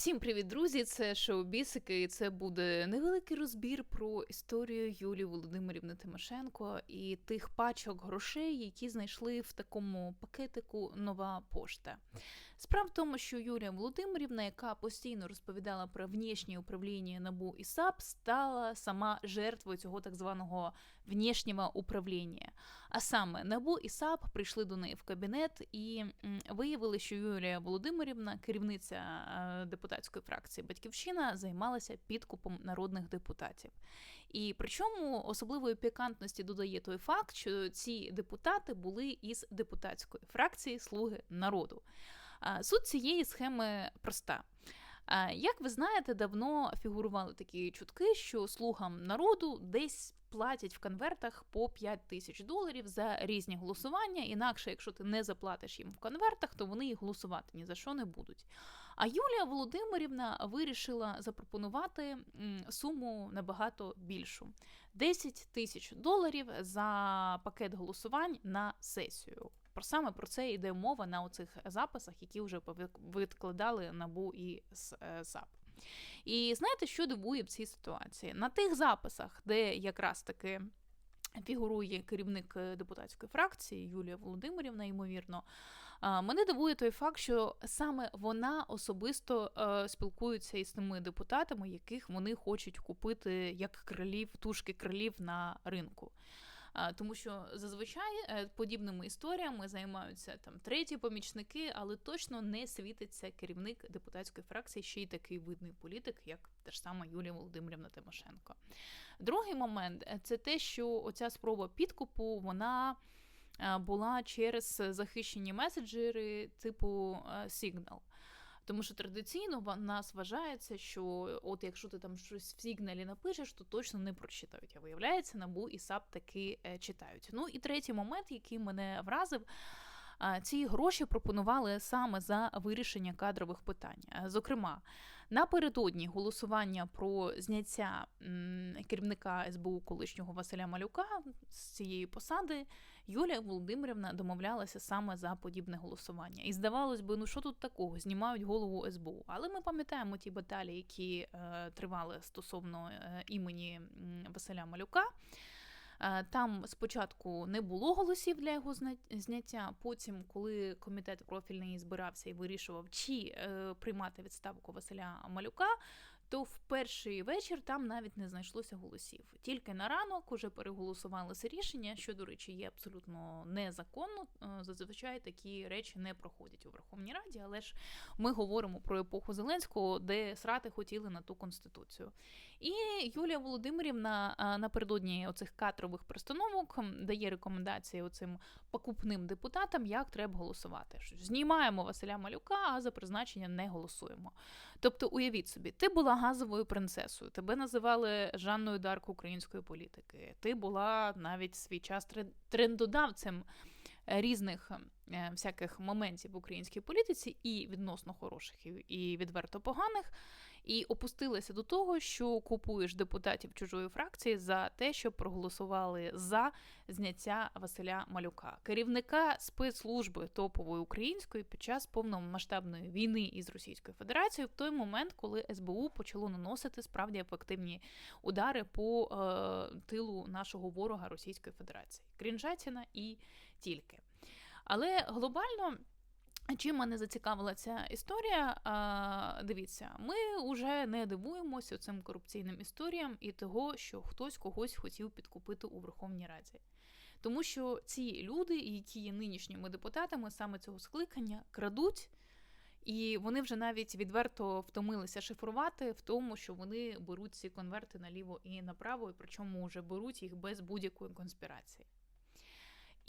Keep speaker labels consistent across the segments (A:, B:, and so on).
A: Всім привіт, друзі! Це шоу Бісики, і це буде невеликий розбір про історію Юлії Володимирівни Тимошенко і тих пачок грошей, які знайшли в такому пакетику нова пошта. Справа в тому, що Юлія Володимирівна, яка постійно розповідала про внішнє управління НАБУ і САП, стала сама жертвою цього так званого внішнього управління. А саме НАБУ і САП прийшли до неї в кабінет і виявили, що Юлія Володимирівна, керівниця е, депутатської фракції Батьківщина, займалася підкупом народних депутатів. І причому особливої пікантності додає той факт, що ці депутати були із депутатської фракції Слуги народу. Суть цієї схеми проста. Як ви знаєте, давно фігурували такі чутки, що слугам народу десь платять в конвертах по 5 тисяч доларів за різні голосування. Інакше, якщо ти не заплатиш їм в конвертах, то вони і голосувати ні за що не будуть. А Юлія Володимирівна вирішила запропонувати суму набагато більшу: 10 тисяч доларів за пакет голосувань на сесію. Про саме про це йде мова на оцих записах, які вже відкладали набу і САП. І знаєте, що дивує в цій ситуації? На тих записах, де якраз таки. Фігурує керівник депутатської фракції Юлія Володимирівна, ймовірно. Мене дивує той факт, що саме вона особисто е, спілкується із тими депутатами, яких вони хочуть купити як крилів, тушки крилів на ринку. Тому що зазвичай е, подібними історіями займаються там треті помічники, але точно не світиться керівник депутатської фракції, ще й такий видний політик, як та ж сама Юлія Володимирівна Тимошенко. Другий момент е, це те, що оця спроба підкупу вона. Е, була через захищені меседжери типу Signal. Тому що традиційно в нас вважається, що от якщо ти там щось в сигналі напишеш, то точно не прочитають. А виявляється, набу і САП таки е, читають. Ну і третій момент, який мене вразив. Ці гроші пропонували саме за вирішення кадрових питань. Зокрема, напередодні голосування про зняття керівника СБУ колишнього Василя Малюка з цієї посади Юлія Володимирівна домовлялася саме за подібне голосування. І здавалось би, ну що тут такого? Знімають голову СБУ. Але ми пам'ятаємо ті баталії, які е, тривали стосовно е, імені Василя Малюка. Е, там спочатку не було голосів для його зняття. Потім, коли комітет профільний збирався і вирішував, чи е, приймати відставку Василя Малюка, то в перший вечір там навіть не знайшлося голосів. Тільки на ранок уже переголосували рішення, що, до речі, є абсолютно незаконно. Е, зазвичай такі речі не проходять у Верховній Раді, але ж ми говоримо про епоху Зеленського, де срати хотіли на ту конституцію. І Юлія Володимирівна е, напередодні оцих кадрових пристановок дає рекомендації оцим покупним депутатам, як треба голосувати. Знімаємо Василя Малюка, а за призначення не голосуємо. Тобто, уявіть собі, ти була газовою принцесою. Тебе називали Жанною Дарк української політики. Ти була навіть свій час трендодавцем різних е, всяких моментів в українській політиці, і відносно хороших, і відверто поганих, і опустилася до того, що купуєш депутатів чужої фракції за те, щоб проголосували за зняття Василя Малюка, керівника спецслужби топової української під час повномасштабної війни із Російською Федерацією, в той момент, коли СБУ почало наносити справді ефективні удари по е, тилу нашого ворога Російської Федерації, Крінжатіна і тільки. Але глобально. Чим мене зацікавила ця історія? Дивіться, ми вже не дивуємося цим корупційним історіям і того, що хтось когось хотів підкупити у Верховній Раді. Тому що ці люди, які є нинішніми депутатами саме цього скликання, крадуть, і вони вже навіть відверто втомилися шифрувати в тому, що вони беруть ці конверти наліво і направо, і причому вже беруть їх без будь-якої конспірації.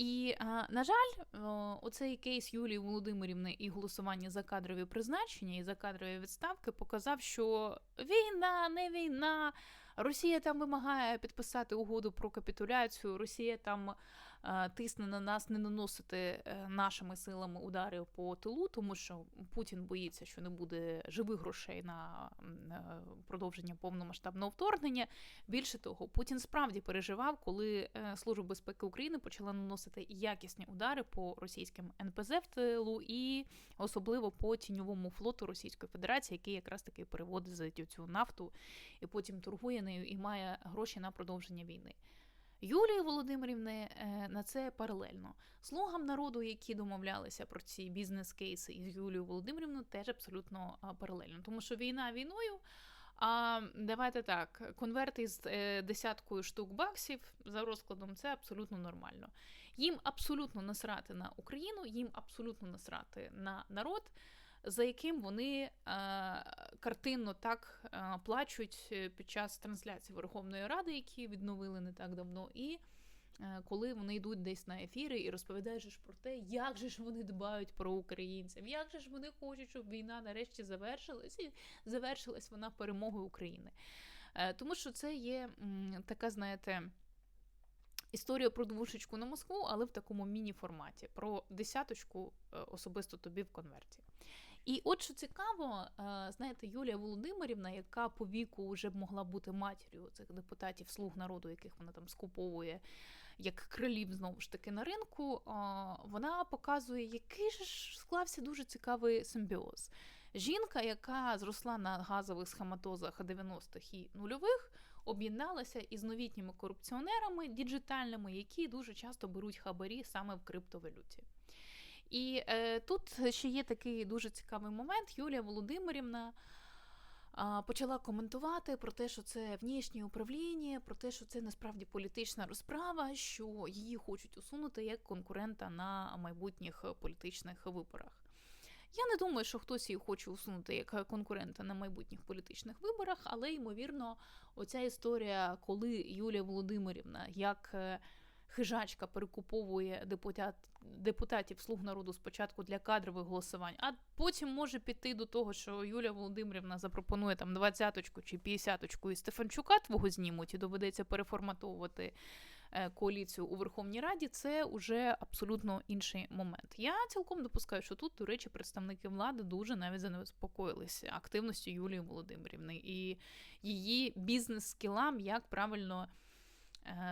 A: І, на жаль, оцей кейс Юлії Володимирівни і голосування за кадрові призначення і за кадрові відставки показав, що війна, не війна, Росія там вимагає підписати угоду про капітуляцію, Росія там е, тисне на нас не наносити е, нашими силами удари по тилу, тому що Путін боїться, що не буде живих грошей на е, продовження повномасштабного вторгнення. Більше того, Путін справді переживав, коли Служба безпеки України почала наносити якісні удари по російським НПЗ в тилу і особливо по тіньовому флоту Російської Федерації, який якраз таки переводить за цю нафту і потім торгує нею і має гроші на продовження війни. Юлії Володимирівни е, на це паралельно. Слугам народу, які домовлялися про ці бізнес-кейси із Юлією Володимирівною, теж абсолютно паралельно. Тому що війна війною. А давайте так, конверти з е, десяткою штук баксів за розкладом це абсолютно нормально. Їм абсолютно насрати на Україну, їм абсолютно насрати на народ за яким вони е, картинно так е, плачуть е, під час трансляції Верховної Ради, які відновили не так давно, і коли вони йдуть десь на ефіри і розповідають про те, як же ж вони дбають про українців, як же ж вони хочуть, щоб війна нарешті завершилась, і завершилась вона перемогою України. Тому що це є така, знаєте. Історія про двушечку на Москву, але в такому міні-форматі, про десяточку особисто тобі в конверті. І от що цікаво, е, знаєте, Юлія Володимирівна, яка по віку вже б могла бути матір'ю цих депутатів слуг народу, яких вона там скуповує як крилів знову ж таки на ринку, вона показує, який ж склався дуже цікавий симбіоз. Жінка, яка зросла на газових схематозах 90-х і нульових, об'єдналася із новітніми корупціонерами діджитальними, які дуже часто беруть хабарі саме в криптовалюті. І е, тут ще є такий дуже цікавий момент. Юлія Володимирівна е, почала коментувати про те, що це внішнє управління, про те, що це насправді політична розправа, що її хочуть усунути як конкурента на майбутніх політичних виборах. Я не думаю, що хтось її хоче усунути як конкурента на майбутніх політичних виборах, але ймовірно, оця історія, коли Юлія Володимирівна як е, хижачка перекуповує депутат, депутатів слуг народу спочатку для кадрових голосувань, а потім може піти до того, що Юлія Володимирівна запропонує там двадцяточку чи п'ятдесяточку і Стефанчука твого знімуть і доведеться переформатовувати. Е, коаліцію у Верховній Раді це вже абсолютно інший момент. Я цілком допускаю, що тут, до речі, представники влади дуже навіть занеспокоїлися активністю Юлії Володимирівни і її бізнес-скілам, як правильно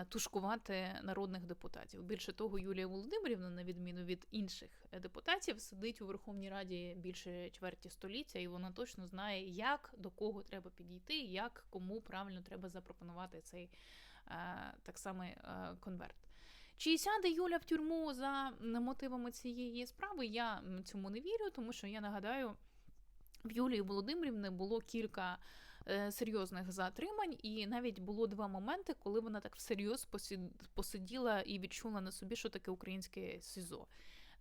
A: тушкувати народних депутатів. Більше того, Юлія Володимирівна, на відміну від інших депутатів, сидить у Верховній Раді більше чверті століття, і вона точно знає, як до кого треба підійти, як кому правильно треба запропонувати цей е, так самий е, конверт. Чи сяде Юля в тюрму за мотивами цієї справи? Я цьому не вірю, тому що я нагадаю, в Юлії Володимирівни було кілька. Е, серйозних затримань, і навіть було два моменти, коли вона так всерйоз посиділа і відчула на собі, що таке українське СІЗО.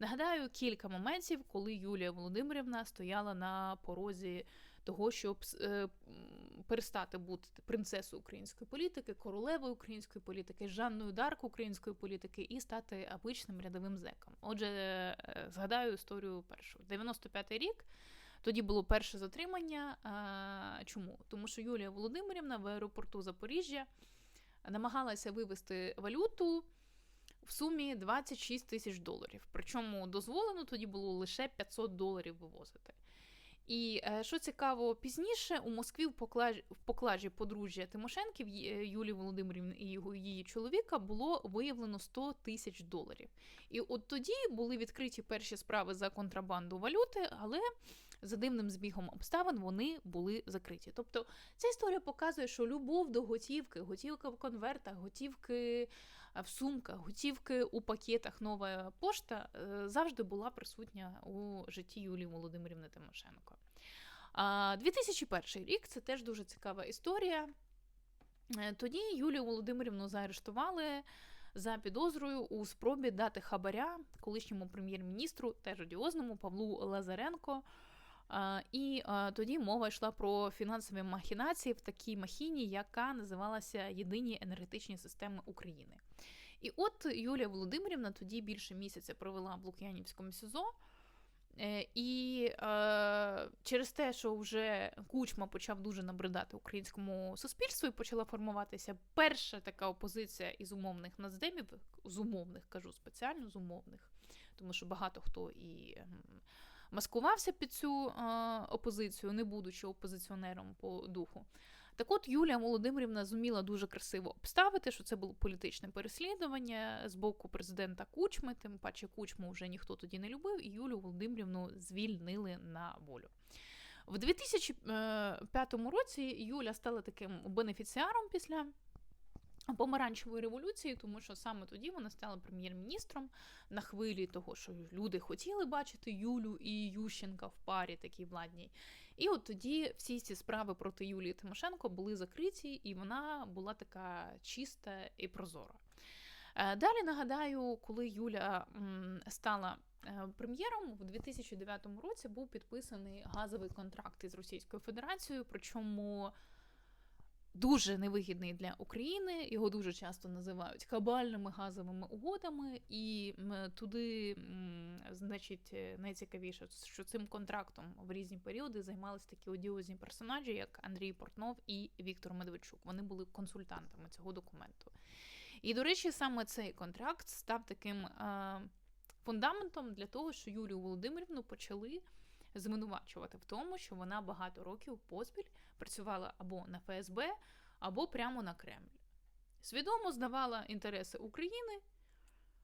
A: Нагадаю, кілька моментів, коли Юлія Володимирівна стояла на порозі того, щоб е, перестати бути принцесою української політики, королевою української політики, Жанною Дарк української політики і стати обичним рядовим зеком. Отже, е, згадаю історію першу. 95-й рік. Тоді було перше затримання. Чому? Тому що Юлія Володимирівна в аеропорту Запоріжжя намагалася вивести валюту в сумі 26 тисяч доларів. Причому дозволено тоді було лише 500 доларів вивозити. І е, що цікаво, пізніше у Москві в поклажі, в поклажі подружжя Тимошенків е, Юлії Володимирівни і його її чоловіка було виявлено 100 тисяч доларів. І от тоді були відкриті перші справи за контрабанду валюти, але за дивним збігом обставин вони були закриті. Тобто ця історія показує, що любов до готівки, готівка в конвертах, готівки в сумках, готівки у пакетах нова пошта е, завжди була присутня у житті Юлії Володимирівни Тимошенко. 2001 рік це теж дуже цікава історія. Е, тоді Юлію Володимирівну заарештували за підозрою у спробі дати хабаря колишньому прем'єр-міністру, теж одіозному Павлу Лазаренко. І тоді мова йшла про фінансові махінації в такій махіні, яка називалася Єдині енергетичні системи України. І от Юлія Володимирівна тоді більше місяця провела в Лук'янівському СІЗО. Е, І е, через те, що вже кучма почав дуже набридати українському суспільству, і почала формуватися перша така опозиція із умовних нацдемів, з умовних кажу спеціально з умовних, тому що багато хто і маскувався під цю е, опозицію, не будучи опозиціонером по духу. Так от Юлія Володимирівна зуміла дуже красиво обставити, що це було політичне переслідування з боку президента Кучми, тим паче Кучму вже ніхто тоді не любив, і Юлію Володимирівну звільнили на волю. В 2005 році Юля стала таким бенефіціаром після помаранчевої революції, тому що саме тоді вона стала прем'єр-міністром на хвилі того, що люди хотіли бачити Юлю і Ющенка в парі такій владній. І от тоді всі ці справи проти Юлії Тимошенко були закриті, і вона була така чиста і прозора. Е, Далі нагадаю, коли Юля стала е, прем'єром, в 2009 році був підписаний газовий контракт із Російською Федерацією, причому дуже невигідний для України. Його дуже часто називають кабальними газовими угодами, і туди, значить, е, найцікавіше, що цим контрактом в різні періоди займалися такі одіозні персонажі, як Андрій Портнов і Віктор Медведчук. Вони були консультантами цього документу. І, до речі, саме цей контракт став таким е, фундаментом для того, що Юлію Володимирівну почали звинувачувати в тому, що вона багато років поспіль працювала або на ФСБ, або прямо на Кремль. Свідомо здавала інтереси України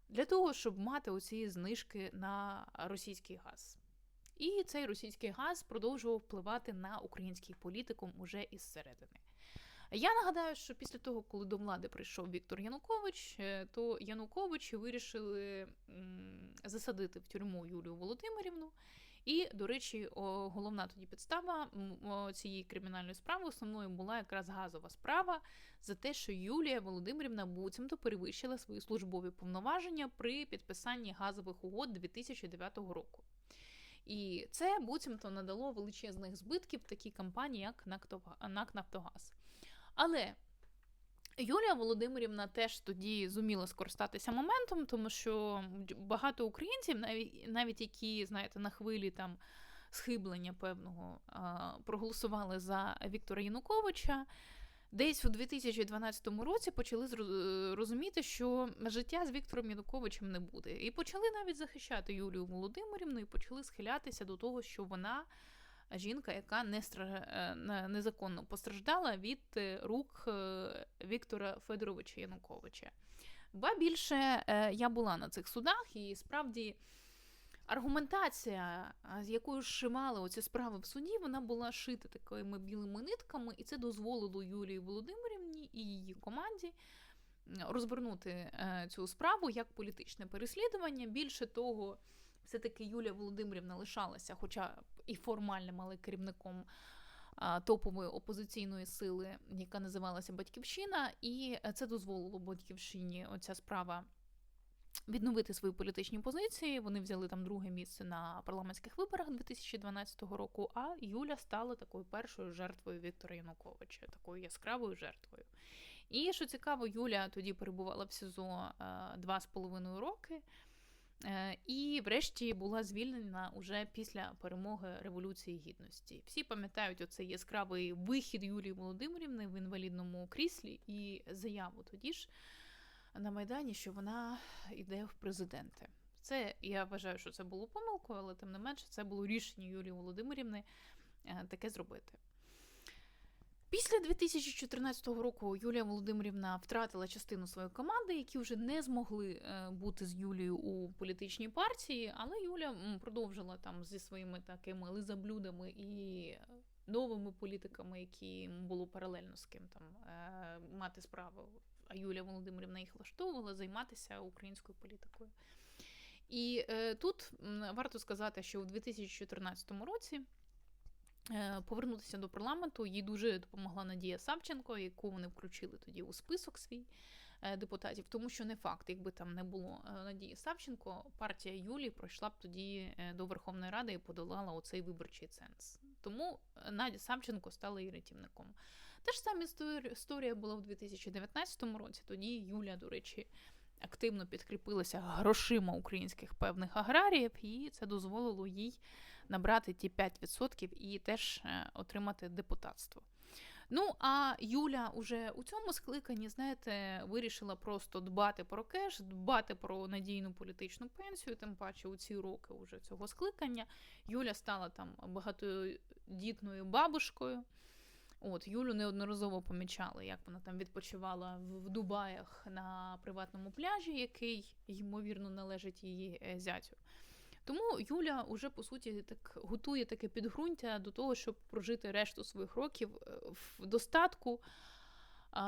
A: для того, щоб мати оці знижки на російський газ. І цей російський газ продовжував впливати на український політикум уже із середини. Я нагадаю, що після того, коли до влади прийшов Віктор Янукович, е, то Януковичі вирішили засадити в тюрму Юлію Володимирівну. І, до речі, головна тоді підстава цієї кримінальної справи основною була якраз газова справа за те, що Юлія Володимирівна буцімто перевищила свої службові повноваження при підписанні газових угод 2009 року. І це буцімто надало величезних збитків такій компанії, як НАК Нафтогаз. Але Юлія Володимирівна теж тоді зуміла скористатися моментом, тому що багато українців, навіть, навіть які, знаєте, на хвилі там схиблення певного проголосували за Віктора Януковича. Десь у 2012 році почали розуміти, що життя з Віктором Януковичем не буде. І почали навіть захищати Юлію Володимирівну, і почали схилятися до того, що вона жінка, яка не стра- е, незаконно постраждала від е, рук е, Віктора Федоровича Януковича. Ба більше я була на цих судах, і справді аргументація, з якою шимали оці справи в суді, вона була шита такими білими нитками, і це дозволило Юлії Володимирівні і її команді розвернути цю справу як політичне переслідування. Більше того, все-таки Юлія Володимирівна лишалася, хоча і формальним, але керівником топової опозиційної сили, яка називалася Батьківщина, і е, це дозволило Батьківщині оця справа. Відновити свої політичні позиції. Вони взяли там друге місце на парламентських виборах 2012 року. А Юля стала такою першою жертвою Віктора Януковича, такою яскравою жертвою. І що цікаво, Юля тоді перебувала в СІЗО е, два з половиною роки. Е, І, врешті, була звільнена уже після перемоги Революції Гідності. Всі пам'ятають оцей яскравий вихід Юлії Володимирівни в інвалідному кріслі і заяву тоді ж на Майдані, що вона йде в президенти. Це я вважаю, що це було помилкою, але тим не менше це було рішення Юлії Володимирівни е, таке зробити. Після 2014 року Юлія Володимирівна втратила частину своєї команди, які вже не змогли е, бути з Юлією у політичній партії, але Юля продовжила там зі своїми такими лизаблюдами і новими політиками, які було паралельно з ким там е, мати справу. А Юлія Володимирівна їх влаштовувала займатися українською політикою. І е, тут варто сказати, що у 2014 році повернутися до парламенту їй дуже допомогла Надія Савченко, яку вони включили тоді у список свій е, депутатів, тому що не факт, якби там не було е, Надії Савченко, партія Юлії пройшла б тоді е, до Верховної Ради і подолала оцей виборчий ценз. Тому е, Надя Савченко стала її рятівником. Та ж сама історія була в 2019 році. Тоді Юля, до речі, активно підкріпилася грошима українських певних аграріїв, і це дозволило їй набрати ті 5% і теж е, отримати депутатство. Ну, а Юля уже у цьому скликанні, знаєте, вирішила просто дбати про кеш, дбати про надійну політичну пенсію, тим паче у ці роки уже цього скликання. Юля стала там багатодітною бабушкою. От, Юлю неодноразово помічали, як вона там відпочивала в Дубаях на приватному пляжі, який, ймовірно, належить її е, зятю. Тому Юля уже по суті так готує таке підґрунтя до того, щоб прожити решту своїх років е, в достатку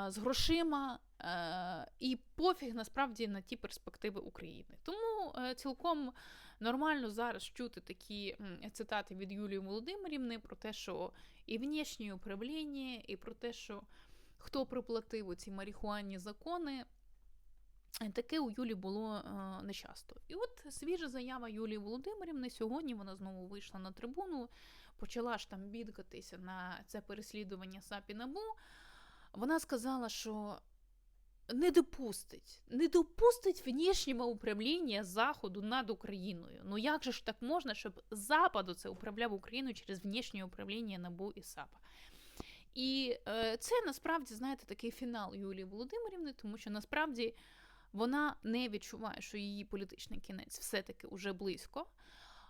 A: з грошима е, і пофіг насправді на ті перспективи України. Тому е, цілком нормально зараз чути такі цитати від Юлії Володимирівни про те, що і внішнє управління, і про те, що хто приплатив ці марихуанні закони. Таке у Юлі було е, нечасто. І от свіжа заява Юлії Володимирівни. Сьогодні вона знову вийшла на трибуну, почала ж там бідкатися на це переслідування САПі НАБУ. Вона сказала, що не допустить, не допустить внішнього управління Заходу над Україною. Ну як же ж так можна, щоб Запад оце управляв Україною через внішнє управління НАБУ і САПа? І е, це насправді, знаєте, такий фінал Юлії Володимирівни, тому що насправді вона не відчуває, що її політичний кінець все-таки уже близько.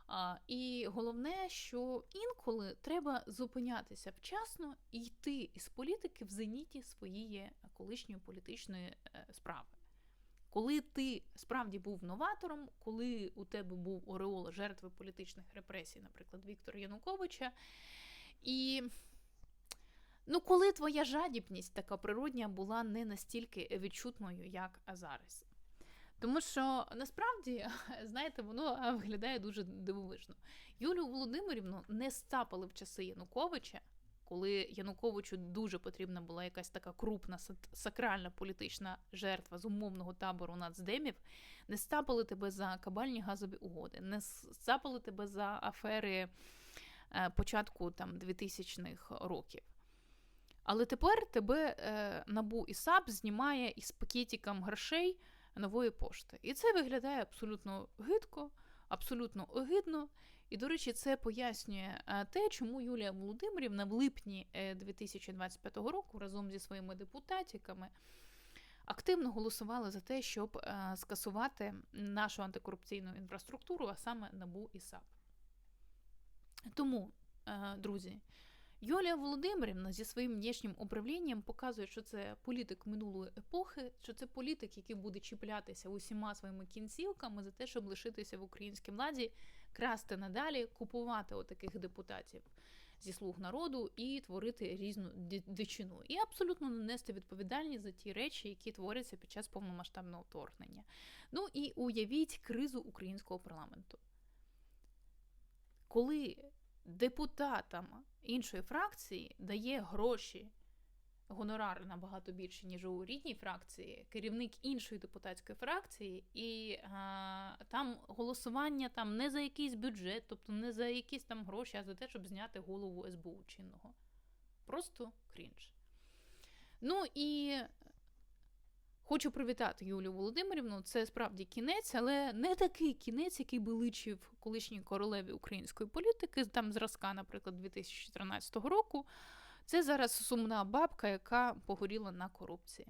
A: А, І головне, що інколи треба зупинятися вчасно і йти із політики в зеніті своєї колишньої політичної е, справи. Коли ти справді був новатором, коли у тебе був ореол жертви політичних репресій, наприклад, Віктора Януковича, і Ну, коли твоя жадібність така природня була не настільки відчутною, як зараз. Тому що насправді, знаєте, воно виглядає дуже дивовижно. Юлію Володимирівну не стапали в часи Януковича, коли Януковичу дуже потрібна була якась така крупна сакральна політична жертва з умовного табору нацдемів, не стапали тебе за кабальні газові угоди, не стапали тебе за афери е, початку там 2000-х років. Але тепер тебе е, набу і САП знімає із пакетиком грошей нової пошти. І це виглядає абсолютно гидко, абсолютно огидно. І, до речі, це пояснює е, те, чому Юлія Володимирівна в липні 2025 е, року разом зі своїми депутатиками активно голосувала за те, щоб е, скасувати нашу антикорупційну інфраструктуру, а саме НАБУ і САП. Тому, друзі. Юлія Володимирівна зі своїм внішнім управлінням показує, що це політик минулої епохи, що це політик, який буде чіплятися усіма своїми кінцівками за те, щоб лишитися в українській владі, красти надалі, купувати отаких депутатів зі слуг народу і творити різну дичину. І абсолютно не нести відповідальність за ті речі, які творяться під час повномасштабного вторгнення. Ну і уявіть кризу українського парламенту. Коли депутатам іншої фракції дає гроші, гонорар набагато більше, ніж у рідній фракції, керівник іншої депутатської фракції, і а, там голосування там не за якийсь бюджет, тобто не за якісь там гроші, а за те, щоб зняти голову СБУ чинного. Просто крінж. Ну і Хочу привітати Юлію Володимирівну. Це справді кінець, але не такий кінець, який би личив колишній королеві української політики, там зразка, наприклад, 2014 року. Це зараз сумна бабка, яка погоріла на корупції.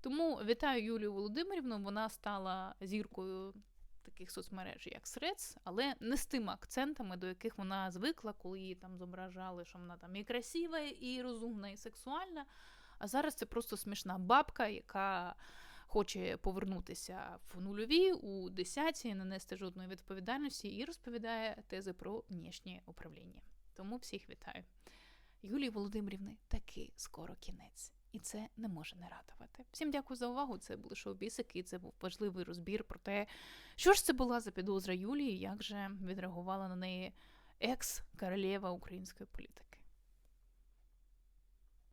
A: Тому вітаю Юлію Володимирівну. Вона стала зіркою таких соцмереж, як Срец, але не з тими акцентами, до яких вона звикла, коли її там зображали, що вона там і красива, і розумна, і сексуальна. А зараз це просто смішна бабка, яка хоче повернутися в нульові у десяті, не нести жодної відповідальності і розповідає тези про внішнє управління. Тому всіх вітаю. Юлії Володимирівни таки скоро кінець. І це не може не радувати. Всім дякую за увагу. Це були шоу-бісики, це був важливий розбір про те, що ж це була за підозра Юлії, як же відреагувала на неї екс-королева української політики.